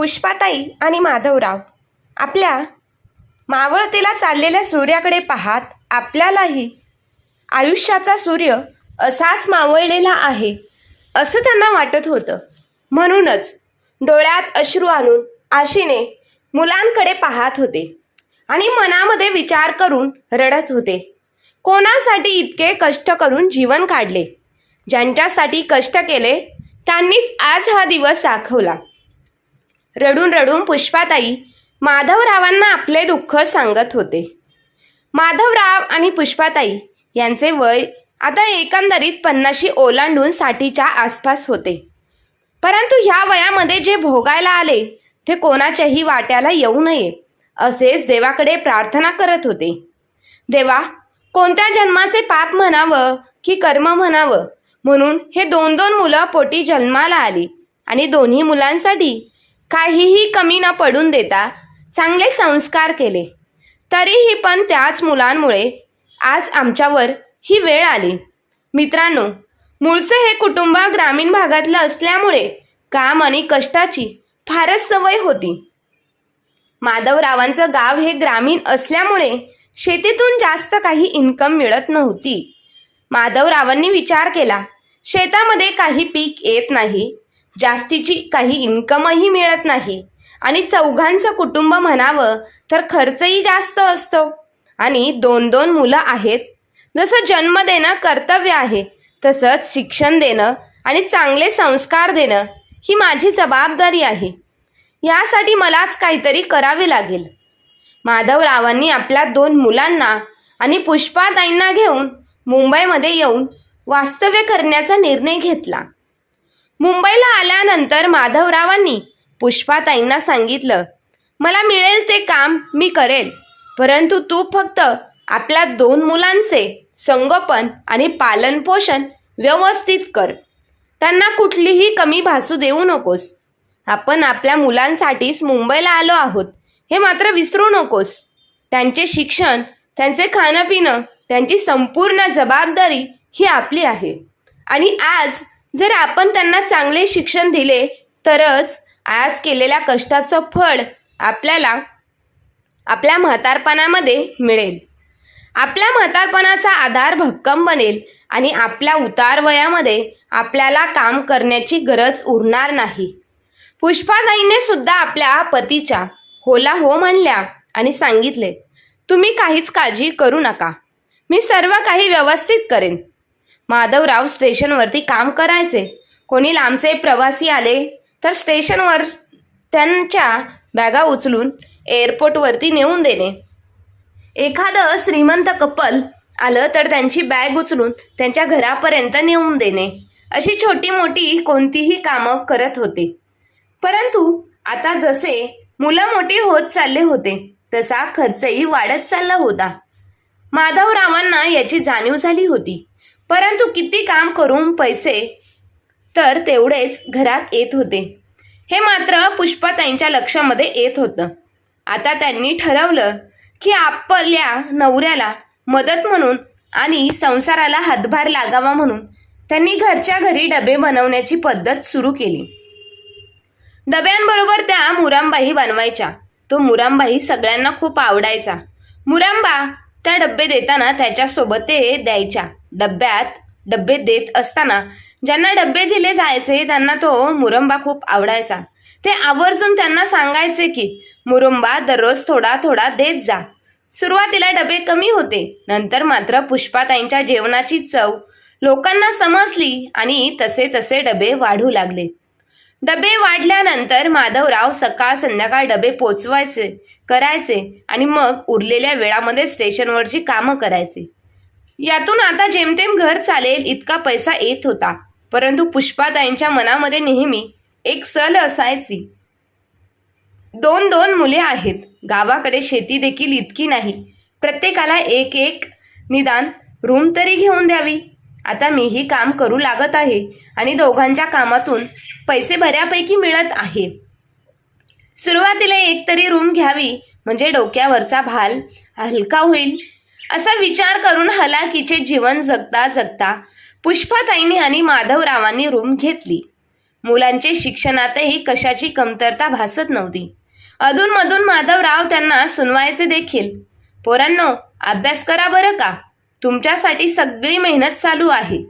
पुष्पाताई आणि माधवराव. आपल्या मावळतीला चाललेल्या सूर्याकडे पाहात आपल्यालाही आयुष्याचा सूर्य असाच मावळलेला आहे असं त्यांना वाटत होतं. म्हणूनच डोळ्यात अश्रू आणून आशीने मुलांकडे पाहत होते आणि मनामध्ये विचार करून रडत होते. कोणासाठी इतके कष्ट करून जीवन काढले? ज्यांच्यासाठी कष्ट केले त्यांनीच आज हा दिवस दाखवला. रडून रडून पुष्पाताई माधवरावांना आपले दुःख सांगत होते. माधवराव आणि पुष्पाताई यांचे वय आता एकंदरीत पन्नाशी ओलांडून साठीच्या आसपास होते. परंतु ह्या वयामध्ये जे भोगायला आले ते कोणाच्याही वाट्याला येऊ नये असेच देवाकडे प्रार्थना करत होते. देवा कोणत्या जन्माचे पाप म्हणावं की कर्म म्हणावं? म्हणून हे दोन दोन मुलं पोटी जन्माला आली आणि दोन्ही मुलांसाठी काहीही कमी न पडून देता चांगले संस्कार केले. तरीही पण त्याच मुलांमुळे आज आमच्यावर ही वेळ आली. मित्रांनो मूळचे हे कुटुंब ग्रामीण भागातलं असल्यामुळे काम आणि कष्टाची फारच सवय होती. माधवरावांचं गाव हे ग्रामीण असल्यामुळे शेतीतून जास्त काही इन्कम मिळत नव्हती. माधवरावांनी विचार केला शेतामध्ये काही पीक येत नाही. जास्तीची काही इन्कमही मिळत नाही. आणि चौघांचं कुटुंब म्हणावं तर खर्चही जास्त असतो. आणि दोन दोन मुलं आहेत. जसं जन्म देणं कर्तव्य आहे तसंच शिक्षण देणं आणि चांगले संस्कार देणं ही माझी जबाबदारी आहे. यासाठी मलाच काहीतरी करावे लागेल. माधवरावांनी आपल्या दोन मुलांना आणि पुष्पाताईंना घेऊन मुंबईमध्ये येऊन वास्तव्य करण्याचा निर्णय घेतला. मुंबईला आल्यानंतर माधवरावांनी पुष्पाताईंना सांगितलं मला मिळेल ते काम मी करेल परंतु तू फक्त आपल्या दोन मुलांचे संगोपन आणि पालनपोषण व्यवस्थित कर. त्यांना कुठलीही कमी भासू देऊ नकोस. आपण आपल्या मुलांसाठीच मुंबईला आलो आहोत हे मात्र विसरू नकोस. त्यांचे शिक्षण त्यांचे खाणंपिणं त्यांची संपूर्ण जबाबदारी ही आपली आहे. आणि आज जर आपण त्यांना चांगले शिक्षण दिले तरच आज केलेल्या कष्टाचं फळ आपल्याला आपल्या म्हातारपणामध्ये मिळेल. आपल्या म्हातारपणाचा आधार भक्कम बनेल आणि आपल्या उतार वयामध्ये आपल्याला काम करण्याची गरज उरणार नाही. पुष्पाताईने सुद्धा आपल्या पतीच्या होला हो म्हणल्या आणि सांगितले तुम्ही काहीच काळजी करू नका. मी सर्व काही व्यवस्थित करेन. माधवराव स्टेशनवरती काम करायचे. कोणी लांबचे प्रवासी आले तर स्टेशनवर त्यांच्या बॅगा उचलून एअरपोर्टवरती नेऊन देणे. एखादं श्रीमंत कपल आलं तर त्यांची बॅग उचलून त्यांच्या घरापर्यंत नेऊन देणे. अशी छोटी मोठी कोणतीही कामं करत होते. परंतु आता जसे मुलं मोठी होत चालले होते तसा खर्चही वाढत चालला होता. माधवरावांना याची जाणीव झाली होती. परंतु किती काम करून पैसे? तर तेवढेच घरात येत होते. हे मात्र पुष्पाताईंच्या लक्षामध्ये येत होतं. आता त्यांनी ठरवलं की आपल्या नवऱ्याला मदत म्हणून आणि संसाराला हातभार लागावा म्हणून त्यांनी घरच्या घरी डबे बनवण्याची पद्धत सुरू केली. डब्यांबरोबर त्या मुरांबाही बनवायच्या. तो मुरांबाही सगळ्यांना खूप आवडायचा. मुरांबा त्या डब्बे देताना त्याच्यासोबत ते द्यायच्या. डब्यात डब्बे देत असताना ज्यांना डब्बे दिले जायचे त्यांना तो मुरंबा खूप आवडायचा. ते आवर्जून त्यांना सांगायचे की मुरुंबा दररोज थोडा थोडा देत जा. सुरुवातीला डबे कमी होते. नंतर मात्र पुष्पाताईंच्या जेवणाची चव लोकांना समजली आणि तसे तसे डबे वाढू लागले. डबे वाढल्यानंतर माधवराव सकाळ संध्याकाळ डबे पोचवायचे करायचे आणि मग उरलेल्या वेळामध्ये स्टेशनवरची कामं करायचे. यातून आता जेमतेम घर चालेल इतका पैसा येत होता परंतु पुष्पाताईंच्या मनामध्ये नेहमी एक सल असायची. दोन दोन मुले आहेत गावाकडे शेती देखील इतकी नाही. प्रत्येकाला एक एक निदान रूम तरी घेऊन द्यावी. आता मीही काम करू लागत आहे आणि दोघांच्या कामातून पैसे बऱ्यापैकी मिळत आहे. सुरुवातीला एक तरी रूम घ्यावी म्हणजे डोक्यावरचा भाल हलका होईल. असा विचार करून हलाकीचे जीवन जगता जगता पुष्पाताईंनी आणि माधवरावांनी रूम घेतली. मुलांचे शिक्षणातही कशाची कमतरता भासत नव्हती. अधूनमधून माधवराव त्यांना सुनवायचे देखील. पोरांनो अभ्यास करा बरं का? तुमच्यासाठी सगळी मेहनत चालू आहे.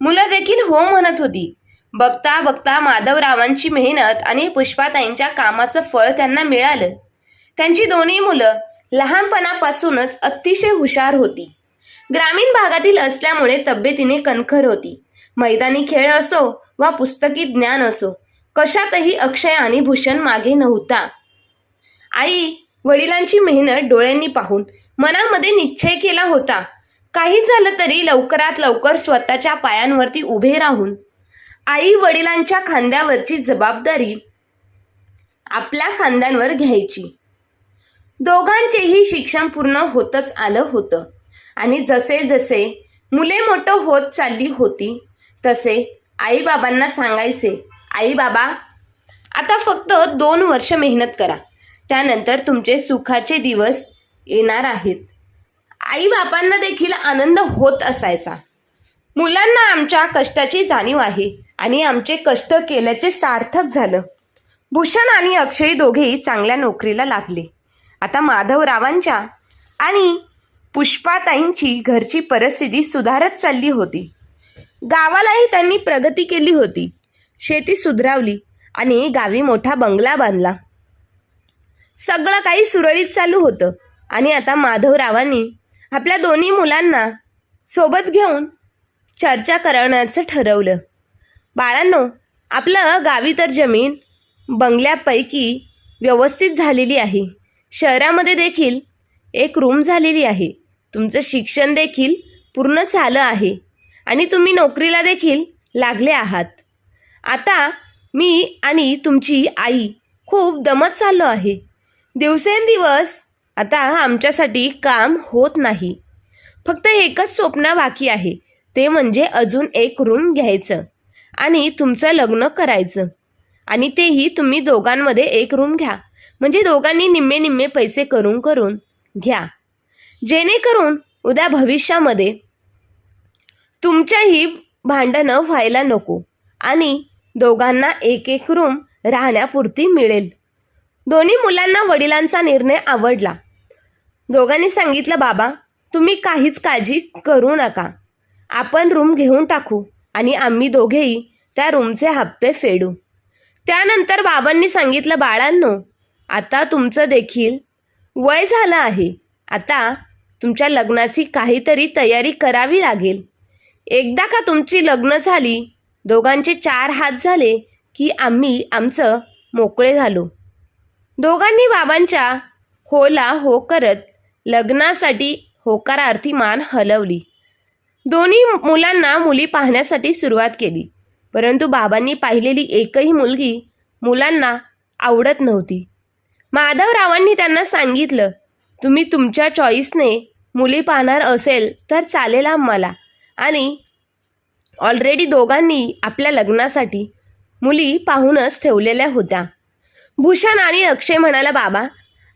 मुलं देखील हो म्हणत होती. बघता बघता माधवरावांची मेहनत आणि पुष्पाताईंच्या कामाचं फळ त्यांना मिळालं. त्यांची दोन्ही मुलं लहानपणापासूनच अतिशय हुशार होती. ग्रामीण भागातील असल्यामुळे तब्येतीने कणखर होती. मैदानी खेळ असो वा पुस्तकी ज्ञान असो कशातही अक्षय आणि भूषण मागे नव्हता. आई वडिलांची मेहनत डोळ्यांनी पाहून मनामध्ये निश्चय केला होता. काही झालं तरी लवकरात लवकर स्वतःच्या पायांवरती उभे राहून आई वडिलांच्या खांद्यावरची जबाबदारी आपल्या खांद्यांवर घ्यायची. दोघांचेही शिक्षण पूर्ण होतच आलं होतं. आणि जसे जसे मुले मोठं होत चालली होती तसे आईबाबांना सांगायचे आई बाबा आता फक्त दोन वर्ष मेहनत करा. त्यानंतर तुमचे सुखाचे दिवस येणार आहेत. आई बापांना देखील आनंद होत असायचा. मुलांना आमच्या कष्टाची जाणीव आहे आणि आमचे कष्ट केल्याचे सार्थक झालं. भूषण आणि अक्षय दोघेही चांगल्या नोकरीला लागले. आता माधवरावांच्या आणि पुष्पाताईंची घरची परिस्थिती सुधारत चालली होती. गावालाही त्यांनी प्रगती केली होती. शेती सुधरावली आणि गावी मोठा बंगला बांधला. सगळं काही सुरळीत चालू होतं आणि आता माधवरावांनी आपल्या दोन्ही मुलांना सोबत घेऊन चर्चा करण्याचं ठरवलं. बाळांनो आपलं गावी तर जमीन बंगल्यापैकी व्यवस्थित झालेली आहे. शहरामध्ये देखील एक रूम झालेली आहे. तुमचं शिक्षण देखील पूर्ण झालं आहे आणि तुम्ही नोकरीला देखील लागले आहात. आता मी आणि तुमची आई खूप दमत चाललो आहे. दिवसेंदिवस आता आमच्यासाठी काम होत नाही. फक्त एकच स्वप्न बाकी आहे ते म्हणजे अजून एक रूम घ्यायचं आणि तुमचं लग्न करायचं. आणि तेही तुम्ही दोघांमध्ये एक रूम घ्या. म्हणजे दोघांनी निम्मे निम्मे पैसे करून करून घ्या. जेणेकरून उद्या भविष्यामध्ये तुमच्याही भांडणं व्हायला नको आणि दोघांना एक एक रूम राहण्यापुरती मिळेल. दोन्ही मुलांना वडिलांचा निर्णय आवडला. दोघांनी सांगितलं बाबा तुम्ही काहीच काळजी करू नका. आपण रूम घेऊन टाकू आणि आम्ही दोघेही त्या रूमचे हप्ते फेडू. त्यानंतर बाबांनी सांगितलं बाळांनो आता तुमचं देखील वय झालं आहे. आता तुमच्या लग्नाची काहीतरी तयारी करावी लागेल. एकदा का तुमची लग्न झाली दोघांचे चार हात झाले की आम्ही आमचं मोकळे झालो. दोघांनी बाबांच्या होला हो करत लग्नासाठी होकारार्थी मान हलवली. दोन्ही मुलांना मुली पाहण्यासाठी सुरुवात केली. परंतु बाबांनी पाहिलेली एकही मुलगी मुलांना आवडत नव्हती. माधवरावांनी त्यांना सांगितलं तुम्ही तुमच्या चॉईसने मुली पाहणार असेल तर चालेल आम्हाला. आणि ऑलरेडी दोघांनी आपल्या लग्नासाठी मुली पाहूनच ठेवलेल्या होत्या. भूषण आणि अक्षय म्हणाला बाबा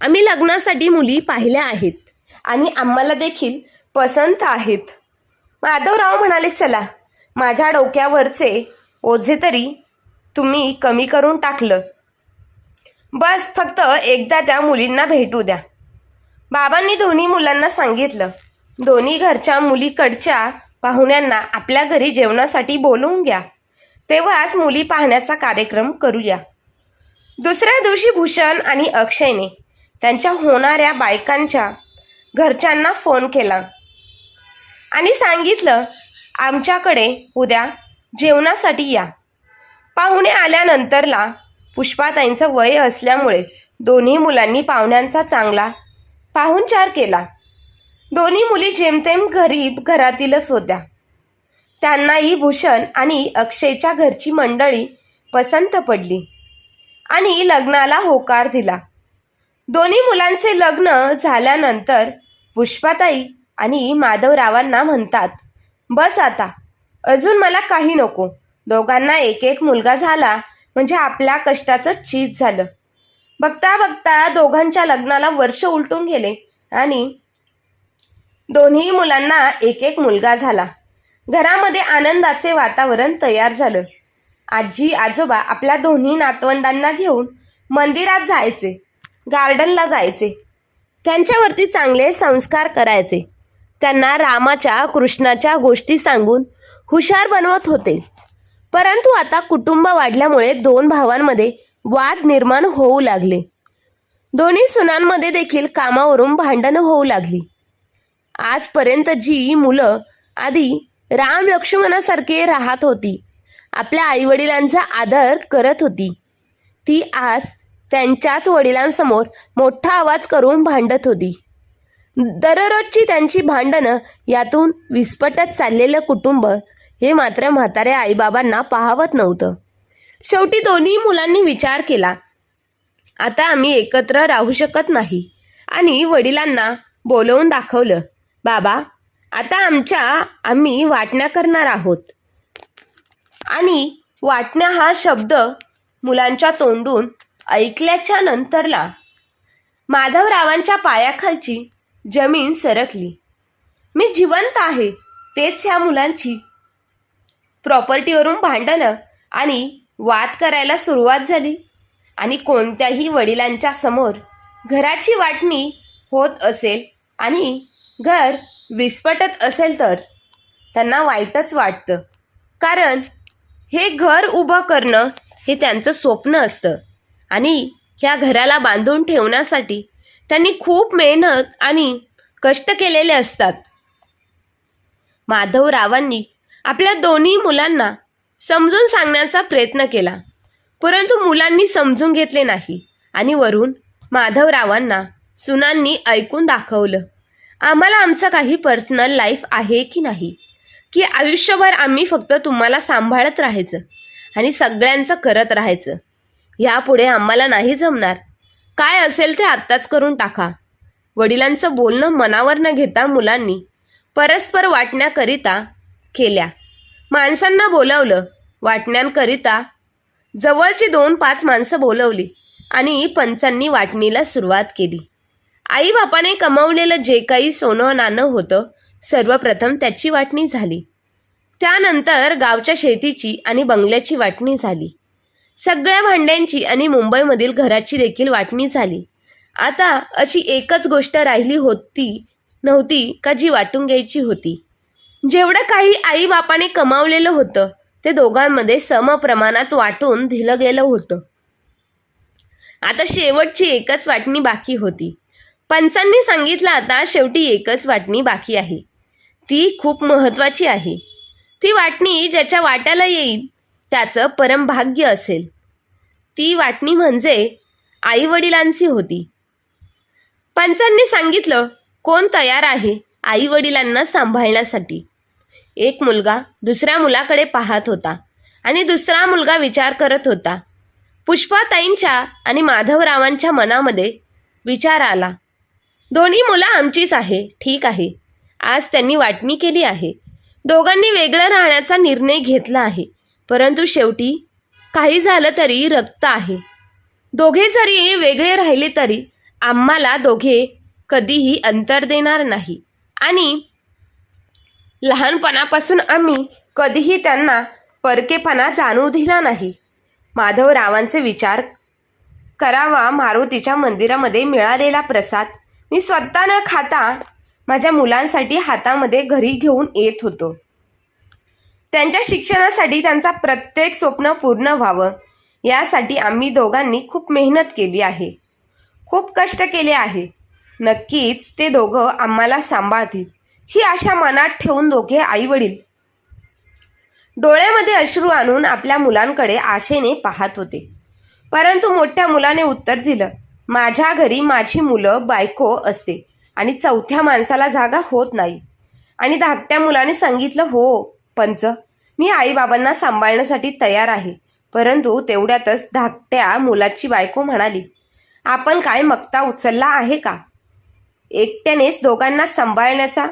आम्ही लग्नासाठी मुली पाहिल्या आहेत आणि आम्हाला देखील पसंत आहेत. माधवराव म्हणाले चला माझ्या डोक्यावरचे ओझे तरी तुम्ही कमी करून टाकलं. बस फक्त एकदा त्या मुलींना भेटू द्या. बाबांनी दोन्ही मुलांना सांगितलं. दोन्ही घरच्या मुलीकडच्या पाहुण्यांना आपल्या घरी जेवणासाठी बोलवून घ्या. तेव्हाच मुली पाहण्याचा कार्यक्रम करूया. दुसऱ्या दिवशी भूषण आणि अक्षयने त्यांच्या होणाऱ्या बायकांच्या घरच्यांना फोन केला आणि सांगितलं आमच्याकडे उद्या जेवणासाठी या. पाहुणे आल्यानंतरला पुष्पाताईंचं वय असल्यामुळे दोन्ही मुलांनी पाहुण्यांचा चांगला पाहुणचार केला. दोन्ही मुली जेमतेम गरीब घरातीलच होत्या. त्यांनाही भूषण आणि अक्षयच्या घरची मंडळी पसंत पडली. आणि लग्नाला होकार दिला. दोन्ही मुलांचे लग्न झाल्यानंतर पुष्पाताई आणि माधवरावांना म्हणतात बस आता अजून मला काही नको. दोघांना एक एक मुलगा झाला म्हणजे आपल्या कष्टाचं चीज झालं. बघता बघता दोघांच्या लग्नाला वर्ष उलटून गेले आणि दोन्ही मुलांना एक एक मुलगा झाला. घरामध्ये आनंदाचे वातावरण तयार झालं. आजी आजोबा आपल्या दोन्ही नातवंडांना घेऊन मंदिरात जायचे गार्डनला जायचे. त्यांच्यावरती चांगले संस्कार करायचे. त्यांना रामाच्या कृष्णाच्या गोष्टी सांगून हुशार बनवत होते. परंतु आता कुटुंब वाढल्यामुळे दोन भावांमध्ये वाद निर्माण होऊ लागले. दोन्ही सुनांमध्ये देखील कामावरून भांडणं होऊ लागली. आजपर्यंत जी मुलं आधी राम लक्ष्मणासारखे राहत होती आपल्या आईवडिलांचा आदर करत होती. ती आज त्यांच्याच वडिलांसमोर मोठा आवाज करून भांडत होती. दररोजची त्यांची भांडणं यातून विस्फटत चाललेलं कुटुंब हे मात्र म्हाताऱ्या आईबाबांना पाहावत नव्हतं. शेवटी दोन्ही मुलांनी विचार केला. आता आम्ही एकत्र राहू शकत नाही. आणि वडिलांना बोलवून दाखवलं बाबा आता आमच्या आम्ही वाटण्या करणार आहोत. आणि वाटण्या हा शब्द मुलांच्या तोंडून ऐकल्याच्या नंतरला माधवरावांच्या पायाखालची जमीन सरकली. मी जिवंत आहे तेच ह्या मुलांची. प्रॉपर्टीवरून भांडणं आणि वाद करायला सुरुवात झाली आणि कोणत्याही वडिलांच्या समोर घराची वाटणी होत असेल आणि घर विस्फटत असेल तर त्यांना वाईटच वाटतं. कारण हे घर उभं करणं हे त्यांचं स्वप्न असतं. आणि ह्या घराला बांधून ठेवण्यासाठी त्यांनी खूप मेहनत आणि कष्ट केलेले असतात. माधवरावांनी आपल्या दोन्ही मुलांना समजून सांगण्याचा प्रयत्न केला. परंतु मुलांनी समजून घेतले नाही आणि वरून माधवरावांना सुनांनी ऐकून दाखवलं आम्हाला आमचं काही पर्सनल लाईफ आहे की नाही? की आयुष्यभर आम्ही फक्त तुम्हाला सांभाळत राहायचं आणि सगळ्यांचं करत राहायचं. यापुढे आम्हाला नाही जमणार. काय असेल ते आत्ताच करून टाका. वडिलांचं बोलणं मनावर न घेता मुलांनी परस्पर वाटण्याकरिता केल्या. माणसांना बोलावलं वाटण्यांकरिता जवळची दोन पाच माणसं बोलवली आणि पंचांनी वाटणीला सुरुवात केली. आईबापाने कमवलेलं जे काही सोनं नाणं होतं सर्वप्रथम त्याची वाटणी झाली. त्यानंतर गावच्या शेतीची आणि बंगल्याची वाटणी झाली. सगळ्या भांड्यांची आणि मुंबईमधील घराची देखील वाटणी झाली. आता अशी एकच गोष्ट राहिली होती नव्हती का जी वाटून घ्यायची होती. जेवढं काही आई बापाने कमावलेलं होतं ते दोघांमध्ये समप्रमाणात वाटून दिलं गेलं होतं. आता शेवटची एकच वाटणी बाकी होती. पंचांनी सांगितलं आता शेवटी एकच वाटणी बाकी आहे. ती खूप महत्त्वाची आहे. ती वाटणी ज्याच्या वाट्याला येईल त्याचं परमभाग्य असेल. ती वाटणी म्हणजे आई वडिलांची होती. पंचांनी सांगितलं कोण तयार आहे आई वडिलांना सांभाळण्यासाठी? एक मुलगा दुसऱ्या मुलाकडे पाहत होता आणि दुसरा मुलगा विचार करत होता. पुष्पाताईंच्या आणि माधवरावांच्या मनामध्ये विचार आला. दोन्ही मुलं आमचीच आहे ठीक आहे. आज त्यांनी वाटणी केली आहे. दोघांनी वेगळं राहण्याचा निर्णय घेतला आहे. परंतु शेवटी काही झालं तरी रक्त आहे. दोघे जरी वेगळे राहिले तरी आम्हाला दोघे कधीही अंतर देणार नाही. आणि लहानपणापासून आम्ही कधीही त्यांना परकेपणा जाणू दिला नाही. माधवरावांचे विचार करावा मारुतीच्या मंदिरामध्ये मिळालेला प्रसाद मी स्वतः न खाता माझ्या मुलांसाठी हातामध्ये घरी घेऊन येत होतो. त्यांच्या शिक्षणासाठी त्यांचा प्रत्येक स्वप्न पूर्ण व्हावं यासाठी आम्ही दोघांनी खूप मेहनत केली आहे. खूप कष्ट केले आहे. नक्कीच ते दोघं आम्हाला सांभाळतील. ही आशा मनात ठेवून दोघे आईवडील. डोळ्यामध्ये अश्रू आणून आपल्या मुलांकडे आशेने पाहत होते. परंतु मोठ्या मुलाने उत्तर दिलं माझ्या घरी माझी मुलं बायको असते. आणि चौथ्या माणसाला जागा होत नाही. आणि धाकट्या मुलाने सांगितलं हो पंच मी आईबाबांना सांभाळण्यासाठी तयार आहे. परंतु तेवढ्यातच धाकट्या मुलाची बायको म्हणाली आपण काय मक्ता उचलला आहे का? एकट्यानेच दोघांना सांभाळण्याचा?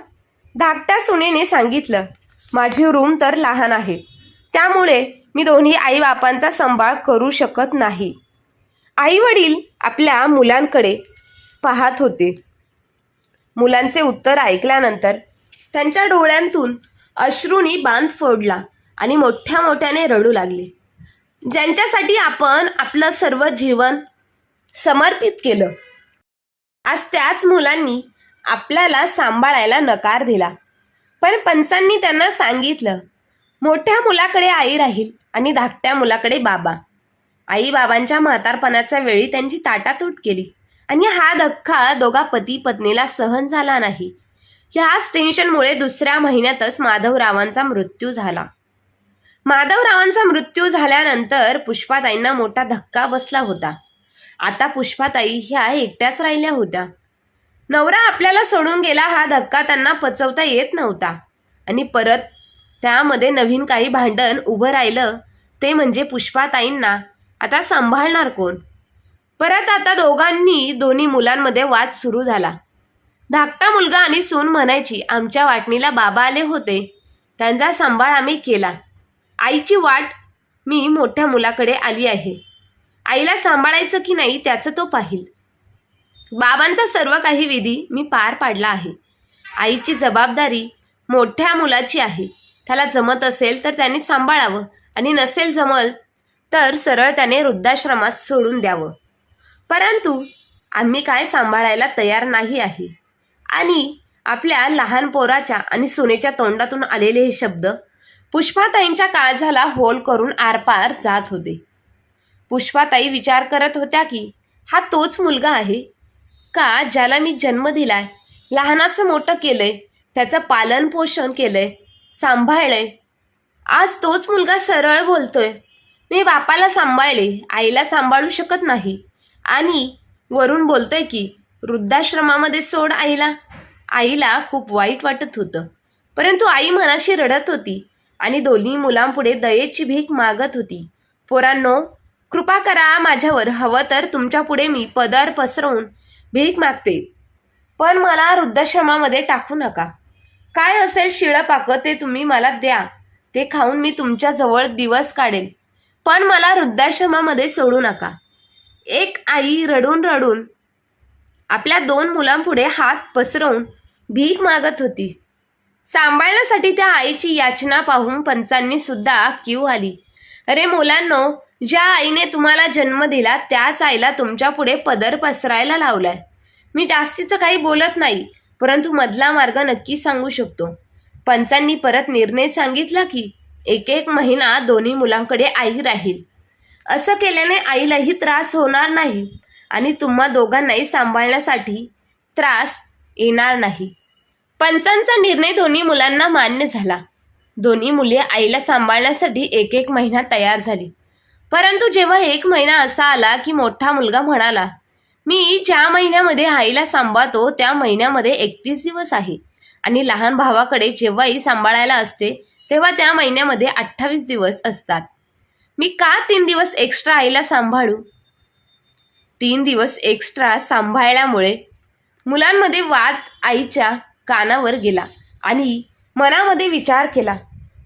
धाकट्या सुनेने सांगितलं माझी रूम तर लहान आहे. त्यामुळे मी दोन्ही आईबापांचा सांभाळ करू शकत नाही. आई वडील आपल्या मुलांकडे पाहत होते. मुलांचे उत्तर ऐकल्यानंतर त्यांच्या डोळ्यांतून अश्रूंनी बांध फोडला आणि मोठ्या मोठ्याने रडू लागले. ज्यांच्यासाठी आपण आपलं सर्व जीवन समर्पित केलं आज त्याच मुलांनी आपल्याला सांभाळायला नकार दिला. पण पंचांनी त्यांना सांगितलं मोठ्या मुलाकडे आई राहील आणि धाकट्या मुलाकडे बाबा. आई बाबांच्या म्हातारपणाच्या वेळी त्यांची ताटातूट केली. आणि हा धक्का दोघा पती पत्नीला सहन झाला नाही. ह्याच टेन्शनमुळे दुसऱ्या महिन्यातच माधवरावांचा मृत्यू झाला. माधवरावांचा मृत्यू झाल्यानंतर पुष्पाताईंना मोठा धक्का बसला होता. आता पुष्पाताई ह्या एकट्याच राहिल्या होत्या. नवरा आपल्याला सोडून गेला हा धक्का त्यांना पचवता येत नव्हता. आणि परत त्यामध्ये नवीन काही भांडण उभं राहिलं ते म्हणजे पुष्पाताईंना. आता सांभाळणार कोण? परत आता दोघांनी दोन्ही मुलांमध्ये वाद सुरू झाला. धाकटा मुलगा आणि सून म्हणायची आमच्या वाटणीला बाबा आले होते. त्यांचा सांभाळ आम्ही केला. आईची वाट मी मोठ्या मुलाकडे आली आहे. आईला सांभाळायचं की नाही त्याचं तो पाहिल. बाबांचा सर्व काही विधी मी पार पाडला आहे. आईची जबाबदारी मोठ्या मुलाची आहे. त्याला जमत असेल तर त्याने सांभाळावं आणि नसेल जमल तर सरळ त्याने वृद्धाश्रमात सोडून द्यावं. परंतु आम्ही काय सांभाळायला तयार नाही आहे. आणि आपल्या लहान पोराच्या आणि सुनेच्या तोंडातून आलेले हे शब्द पुष्पाताईंच्या काळजाला होल करून आरपार जात होते. पुष्पाताई विचार करत होत्या की हा तोच मुलगा आहे का ज्याला मी जन्म दिलाय? लहानाचं मोठं केलंय त्याचं पालन पोषण केलंय सांभाळलंय. आज तोच मुलगा सरळ बोलतोय. मी बापाला सांभाळले आईला सांभाळू शकत नाही. आणि वरून बोलतोय की वृद्धाश्रमामध्ये सोड आईला. आईला खूप वाईट वाटत होतं. परंतु आई मनाशी रडत होती आणि दोन्ही मुलांपुढे दयेची भीक मागत होती. पोरांनो कृपा करा माझ्यावर हवं तर तुमच्यापुढे मी पदर पसरवून भीक मागते. पण मला वृद्धाश्रमामध्ये टाकू नका. काय असेल शिळं पाकं ते तुम्ही मला द्या. ते खाऊन मी तुमच्याजवळ दिवस काढेन. पण मला वृद्धाश्रमामध्ये सोडू नका. एक आई रडून रडून आपल्या दोन मुलांपुढे हात पसरवून भीक मागत होती. सांभाळण्यासाठी त्या आईची याचना पाहून पंचांनी सुद्धा क्यू आली. अरे मुलांनो ज्या आईने तुम्हाला जन्म दिला त्याच आईला तुमच्यापुढे पदर पसरायला लावलाय. मी जास्तीचं काही बोलत नाही परंतु मधला मार्ग नक्की सांगू शकतो. पंचांनी परत निर्णय सांगितला की एक एक महिना दोन्ही मुलांकडे आई राहील. असं केल्याने आईलाही त्रास होणार नाही आणि तुम्हा दोघांनाही सांभाळण्यासाठी त्रास येणार नाही. पंचांचा निर्णय दोन्ही मुलांना मान्य झाला. दोन्ही मुले आईला सांभाळण्यासाठी एक एक महिना तयार झाली. परंतु जेव्हा एक महिना असा आला की मोठा मुलगा म्हणाला मी ज्या महिन्यामध्ये आईला सांभाळतो त्या महिन्यामध्ये एकतीस दिवस आहे आणि लहान भावाकडे जेव्हाही सांभाळायला असते तेव्हा त्या महिन्यामध्ये अठ्ठावीस दिवस असतात. मी का तीन दिवस एक्स्ट्रा आईला सांभाळू? तीन दिवस एक्स्ट्रा सांभाळल्यामुळे मुलांमध्ये वाद आईच्या कानावर गेला आणि मनामध्ये विचार केला.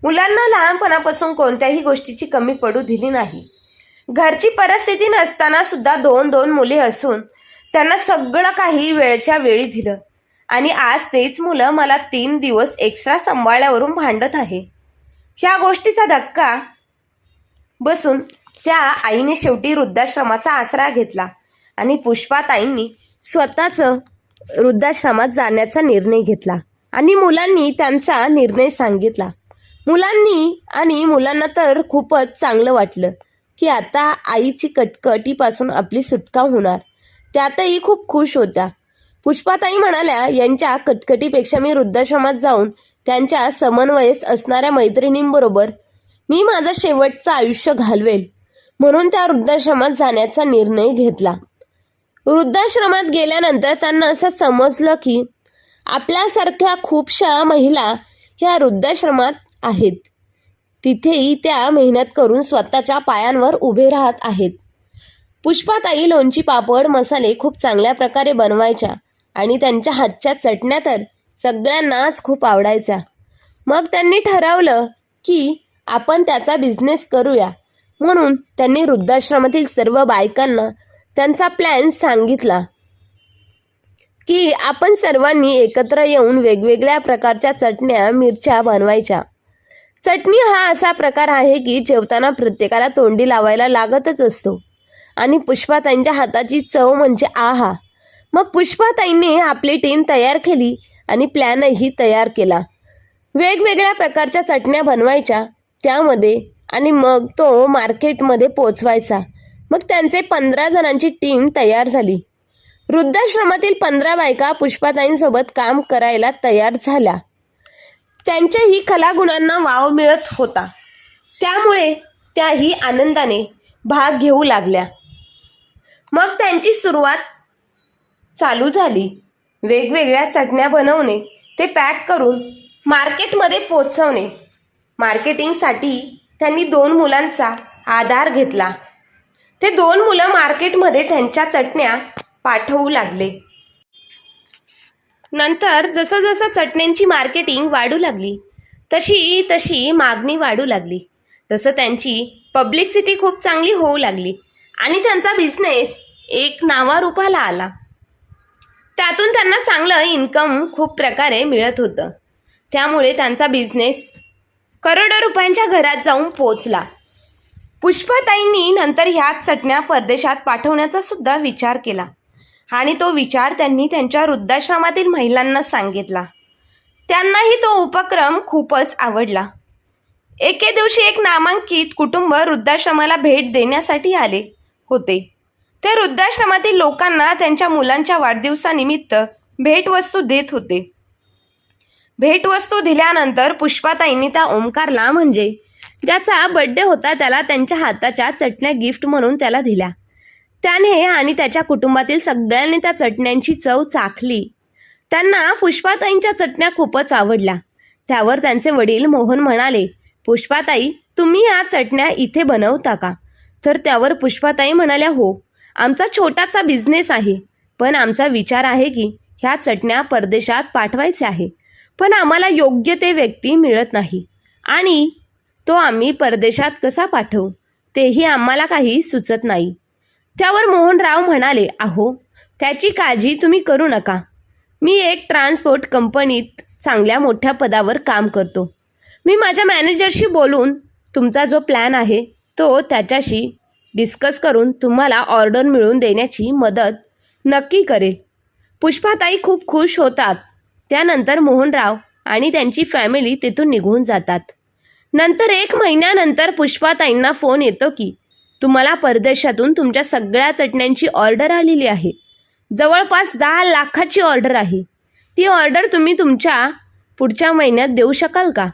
मुलांना लहानपणापासून कोणत्याही गोष्टीची कमी पडू दिली नाही. घरची परिस्थिती नसताना सुद्धा दोन दोन मुले असून त्यांना सगळं काही वेळच्या वेळी दिलं. आणि आज तेच मुलं मला तीन दिवस एक्स्ट्रा सांभाळल्यावरून भांडत आहे. ह्या गोष्टीचा धक्का बसून त्या आईने शेवटी वृद्धाश्रमाचा आसरा घेतला आणि पुष्पाताईंनी स्वतःचं वृद्धाश्रमात जाण्याचा निर्णय घेतला आणि मुलांनी त्यांचा निर्णय सांगितला. मुलांनी आणि मुलांना तर खूपच चांगलं वाटलं की आता आईची कटकटीपासून आपली सुटका होणार. त्यातही खूप खुश होत्या. पुष्पाताई म्हणाल्या यांच्या कटकटीपेक्षा मी वृद्धाश्रमात जाऊन त्यांच्या समन्वयस असणाऱ्या मैत्रिणींबरोबर मी माझं शेवटचं आयुष्य घालवेल. म्हणून त्या वृद्धाश्रमात जाण्याचा निर्णय घेतला. वृद्धाश्रमात गेल्यानंतर त्यांना असं समजलं की आपल्यासारख्या खूपशा महिला ह्या वृद्धाश्रमात आहेत. तिथेही त्या मेहनत करून स्वतःच्या पायांवर उभे राहत आहेत. पुष्पाताई लोणची पापड मसाले खूप चांगल्या प्रकारे बनवायच्या आणि त्यांच्या हातच्या चटण्या तर सगळ्यांनाच खूप आवडायच्या. मग त्यांनी ठरवलं की आपण त्याचा बिझनेस करूया. म्हणून त्यांनी वृद्धाश्रमातील सर्व बायकांना त्यांचा प्लॅन सांगितला. की आपण सर्वांनी एकत्र येऊन वेगवेगळ्या प्रकारच्या चटण्या मिरच्या बनवायच्या. चटणी हा असा प्रकार आहे की जेवताना प्रत्येकाला तोंडी लावायला लागतच असतो. आणि पुष्पाताईंच्या हाताची चव म्हणजे आहा. मग पुष्पाताईंनी आपली टीम तयार केली आणि प्लॅनही तयार केला. वेगवेगळ्या प्रकारच्या चटण्या बनवायच्या. त्यामध्ये आणि मग तो मार्केटमध्ये पोचवायचा. मग त्यांचे पंधरा जणांची टीम तयार झाली. वृद्धाश्रमातील पंधरा बायका पुष्पाताईंसोबत काम करायला तयार झाल्या. त्यांच्याही कलागुणांना वाव मिळत होता. त्यामुळे त्याही आनंदाने भाग घेऊ लागल्या. मग त्यांची सुरुवात चालू झाली. वेगवेगळ्या चटण्या बनवणे ते पॅक करून मार्केटमध्ये पोचवणे. मार्केटिंगसाठी त्यांनी दोन मुलांचा आधार घेतला. ते दोन मुलं मार्केटमध्ये त्यांच्या चटण्या पाठवू लागले. नंतर जसं जसं चटण्यांची मार्केटिंग वाढू लागली तशी तशी मागणी वाढू लागली. तसं त्यांची पब्लिसिटी खूप चांगली होऊ लागली आणि त्यांचा बिझनेस एक नावारूपाला आला. त्यातून त्यांना चांगलं इन्कम खूप प्रकारे मिळत होतं. त्यामुळे त्यांचा बिझनेस करोडो रुपयांच्या घरात जाऊन पोचला पुष्पाताईंनी नंतर ह्याच चटण्या परदेशात पाठवण्याचा सुद्धा विचार केला आणि तो विचार त्यांनी त्यांच्या वृद्धाश्रमातील महिलांना सांगितला. त्यांनाही तो उपक्रम खूपच आवडला. एके दिवशी एक नामांकित कुटुंब वृद्धाश्रमाला भेट देण्यासाठी आले होते. ते वृद्धाश्रमातील लोकांना त्यांच्या मुलांच्या वाढदिवसानिमित्त भेटवस्तू देत होते. भेटवस्तू दिल्यानंतर पुष्पाताईंनी त्या ओंकारला म्हणजे ज्याचा बड्डे होता त्याला त्यांच्या हाताच्या चटण्या गिफ्ट म्हणून त्याला दिल्या. त्याने आणि त्याच्या कुटुंबातील सगळ्यांनी त्या चटण्यांची चव चाखली. त्यांना पुष्पाताईंच्या चटण्या खूपच आवडल्या. त्यावर त्यांचे वडील मोहन म्हणाले पुष्पाताई तुम्ही या चटण्या इथे बनवता का? तर त्यावर पुष्पाताई म्हणाल्या हो आमचा छोटासा बिझनेस आहे. पण आमचा विचार आहे की ह्या चटण्या परदेशात पाठवायचे आहे. पण आम्हाला योग्य ते व्यक्ती मिळत नाही. आणि तो आम्ही परदेशात कसा पाठवू? तेही आम्हाला काही सुचत नाही. त्यावर मोहनराव म्हणाले अहो त्याची काळजी तुम्ही करू नका. मी एक ट्रान्सपोर्ट कंपनीत चांगल्या मोठ्या पदावर काम करतो. मी माझ्या मॅनेजरशी बोलून तुमचा जो प्लॅन आहे तो त्याच्याशी डिस्कस करून तुम्हाला ऑर्डर मिळवून देण्याची मदत नक्की करेल. पुष्पाताई खूप खुश होतात. त्यानंतर मोहनराव आणि त्यांची फॅमिली तिथून निघून जातात. नंतर एक महिन्यानंतर पुष्पाताईंना फोन येतो की तुम्हाला परदेशातून तुमच्या सगळ्या चटण्यांची ऑर्डर आलेली आहे. जवळपास दहा लाखाची ऑर्डर आहे. ती ऑर्डर तुम्ही तुमच्या पुढच्या महिन्यात देऊ शकाल का?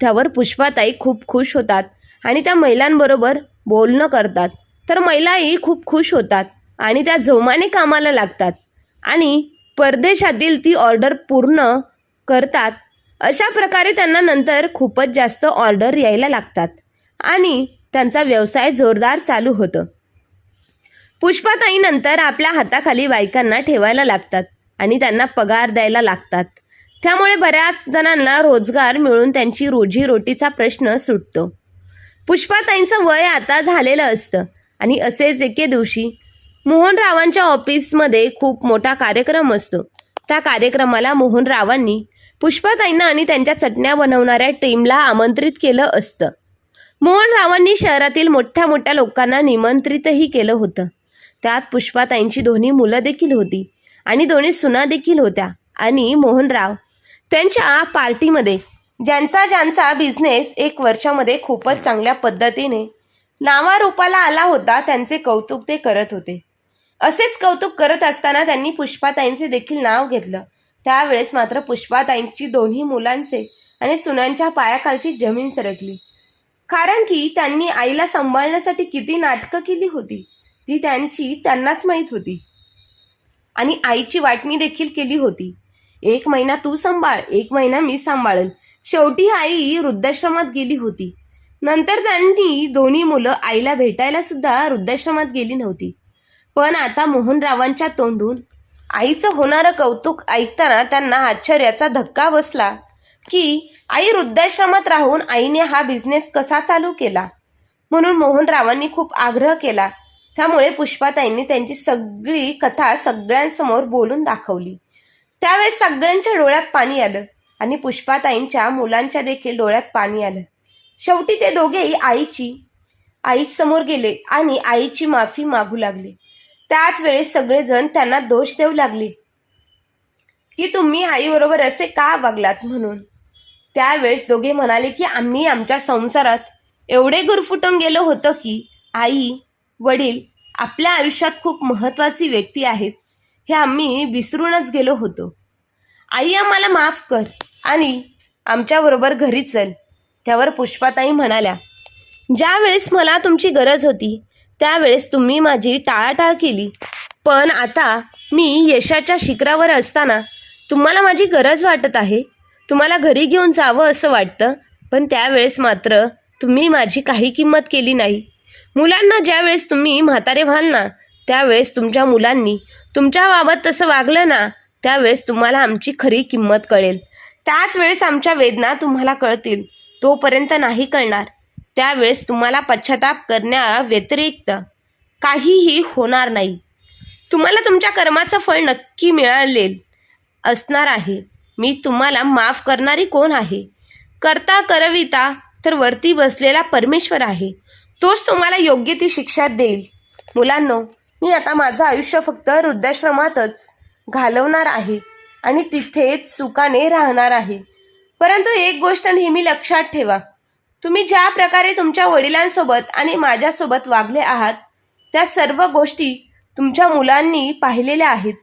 त्यावर पुष्पाताई खूप खुश होतात आणि त्या महिलांबरोबर बोलणं करतात. तर महिलाही खूप खुश होतात आणि त्या जोमाने कामाला लागतात. आणि परदेशातील ती ऑर्डर पूर्ण करतात अशा प्रकारे त्यांना नंतर खूपच जास्त ऑर्डर यायला लागतात आणि त्यांचा व्यवसाय जोरदार चालू होतं. पुष्पाताई नंतर आपल्या हाताखाली बायकांना ठेवायला लागतात आणि त्यांना पगार द्यायला लागतात. त्यामुळे बऱ्याच जणांना रोजगार मिळून त्यांची रोजीरोटीचा प्रश्न सुटतो. पुष्पाताईंचं वय आता झालेलं असतं आणि असेच एके दिवशी मोहनरावांच्या ऑफिसमध्ये खूप मोठा कार्यक्रम असतो. त्या कार्यक्रमाला मोहनरावांनी पुष्पाताईंना आणि त्यांच्या चटण्या बनवणाऱ्या टीमला आमंत्रित केलं असतं. मोहनरावांनी शहरातील मोठ्या मोठ्या लोकांना निमंत्रितही केलं होतं. त्यात पुष्पाताईंची दोन्ही मुलं देखील होती आणि दोन्ही सुना देखील होत्या आणि मोहनराव त्यांच्या पार्टीमध्ये ज्यांचा ज्यांचा बिझनेस एक वर्षामध्ये खूपच चांगल्या पद्धतीने नावारूपाला आला होता त्यांचे कौतुक ते करत होते. असेच कौतुक करत असताना त्यांनी पुष्पाताईंचे देखील नाव घेतलं. त्यावेळेस मात्र पुष्पाताईंची दोन्ही मुलांचे आणि सुनांच्या पायाखालची जमीन सरकली. कारण की त्यांनी आईला सांभाळण्यासाठी किती नाटकं केली होती ती त्यांची त्यांनाच माहीत होती. आणि आईची वाटणी देखील केली होती. एक महिना तू सांभाळ एक महिना मी सांभाळेल. शेवटी आई वृद्धाश्रमात गेली होती. नंतर त्यांनी दोन्ही मुलं आईला भेटायला सुद्धा वृद्धाश्रमात गेली नव्हती. पण आता मोहनरावांच्या तोंडून आईचं होणारं कौतुक ऐकताना त्यांना आश्चर्याचा धक्का बसला की आई वृद्धाश्रमात राहून आईने हा बिझनेस कसा चालू केला? म्हणून मोहनरावांनी खूप आग्रह केला. त्यामुळे पुष्पाताईंनी त्यांची सगळी कथा सगळ्यांसमोर बोलून दाखवली. त्यावेळेस सगळ्यांच्या डोळ्यात पाणी आलं आणि पुष्पाताईंच्या मुलांच्या देखील डोळ्यात पाणी आलं. शेवटी ते दोघेही आईची आईसमोर गेले आणि आईची माफी मागू लागले. त्याच वेळेस सगळेजण त्यांना दोष देऊ लागले. की तुम्ही आईबरोबर असे का वागलात म्हणून? त्यावेळेस दोघे म्हणाले की आम्ही आमच्या संसारात एवढे गुरफुटून गेलो होतो की आई वडील आपल्या आयुष्यात खूप महत्वाची व्यक्ती आहेत. हे आम्ही विसरूनच गेलो होतो. आई आम्हाला माफ कर आणि आमच्याबरोबर घरी चल. त्यावर पुष्पाताई म्हणाल्या ज्यावेळेस मला तुमची गरज होती त्यावेळेस तुम्ही माझी टाळाटाळ केली. पण आता मी यशाच्या शिखरावर असताना तुम्हाला माझी गरज वाटत आहे. तुम्हाला घरी घेऊन जावं असं वाटतं पण त्यावेळेस मात्र तुम्ही माझी काही किंमत केली नाही. मुलांना ज्यावेळेस तुम्ही म्हातारे व्हाल ना त्यावेळेस तुमच्या मुलांनी तुमच्याबाबत तसं वागलं ना त्यावेळेस तुम्हाला आमची खरी किंमत कळेल. त्याच वेळेस आमच्या वेदना तुम्हाला कळतील. तोपर्यंत नाही कळणार. त्यावेळेस तुम्हाला पश्चाताप करण्याव्यतिरिक्त काहीही होणार नाही. तुम्हाला तुमच्या कर्माचं फळ नक्की मिळालेल असणार आहे. मी तुम्हाला माफ करणारी कोण आहे? करता करविता तर वरती बसलेला परमेश्वर आहे. तोच तुम्हाला योग्य ती शिक्षा देईल. मुलांनो मी आता माझं आयुष्य फक्त वृद्धाश्रमातच घालवणार आहे आणि तिथेच सुखाने राहणार आहे. परंतु एक गोष्ट नेहमी लक्षात ठेवा. तुम्ही ज्या प्रकारे तुमच्या वडिलांसोबत आणि माझ्यासोबत वागले आहात त्या सर्व गोष्टी तुमच्या मुलांनी पाहिलेल्या आहेत.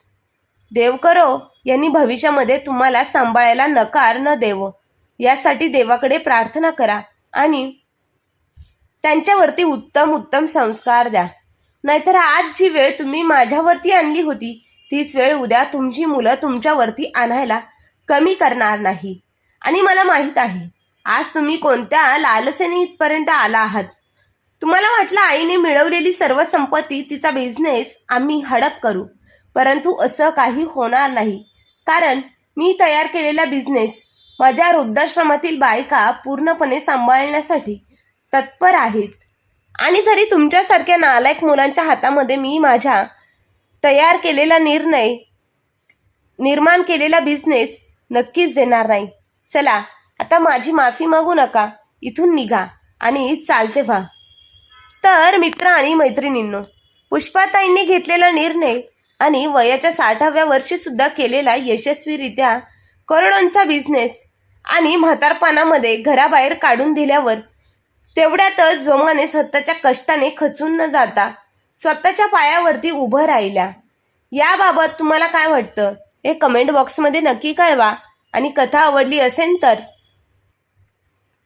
देव करो यांनी भविष्यामध्ये तुम्हाला सांभाळायला नकार न देवो. यासाठी देवाकडे प्रार्थना करा आणि त्यांच्यावरती उत्तम उत्तम संस्कार द्या. नाहीतर आज जी वेळ तुम्ही माझ्यावरती आणली होती तीच वेळ उद्या तुमची मुलं तुमच्यावरती आणायला कमी करणार नाही. आणि मला माहीत आहे आज तुम्ही कोणत्या लालसेने इथपर्यंत आला आहात? तुम्हाला वाटलं आईने मिळवलेली सर्व संपत्ती तिचा बिझनेस आम्ही हडप करू. परंतु असं काही होणार नाही. कारण मी तयार केलेला बिझनेस माझ्या वृद्धाश्रमातील बायका पूर्णपणे सांभाळण्यासाठी तत्पर आहेत. आणि जरी तुमच्यासारख्या नालायक मुलांच्या हातामध्ये मी माझ्या तयार केलेला निर्णय निर्माण केलेला बिझनेस नक्कीच देणार नाही. चला आता माझी माफी मागू नका. इथून निघा आणि चालते व्हा. तर मित्र आणि मैत्रिणींनो पुष्पाताईंनी घेतलेला निर्णय आणि वयाच्या साठाव्या वर्षीसुद्धा केलेला यशस्वीरित्या करोडोंचा बिझनेस आणि म्हातारपणामध्ये घराबाहेर काढून दिल्यावर तेवढ्यातच जोमाने स्वतःच्या कष्टाने खचून न जाता स्वतःच्या पायावरती उभं राहिल्या. याबाबत तुम्हाला काय वाटतं? हे कमेंट बॉक्समध्ये नक्की कळवा. आणि कथा आवडली असेल तर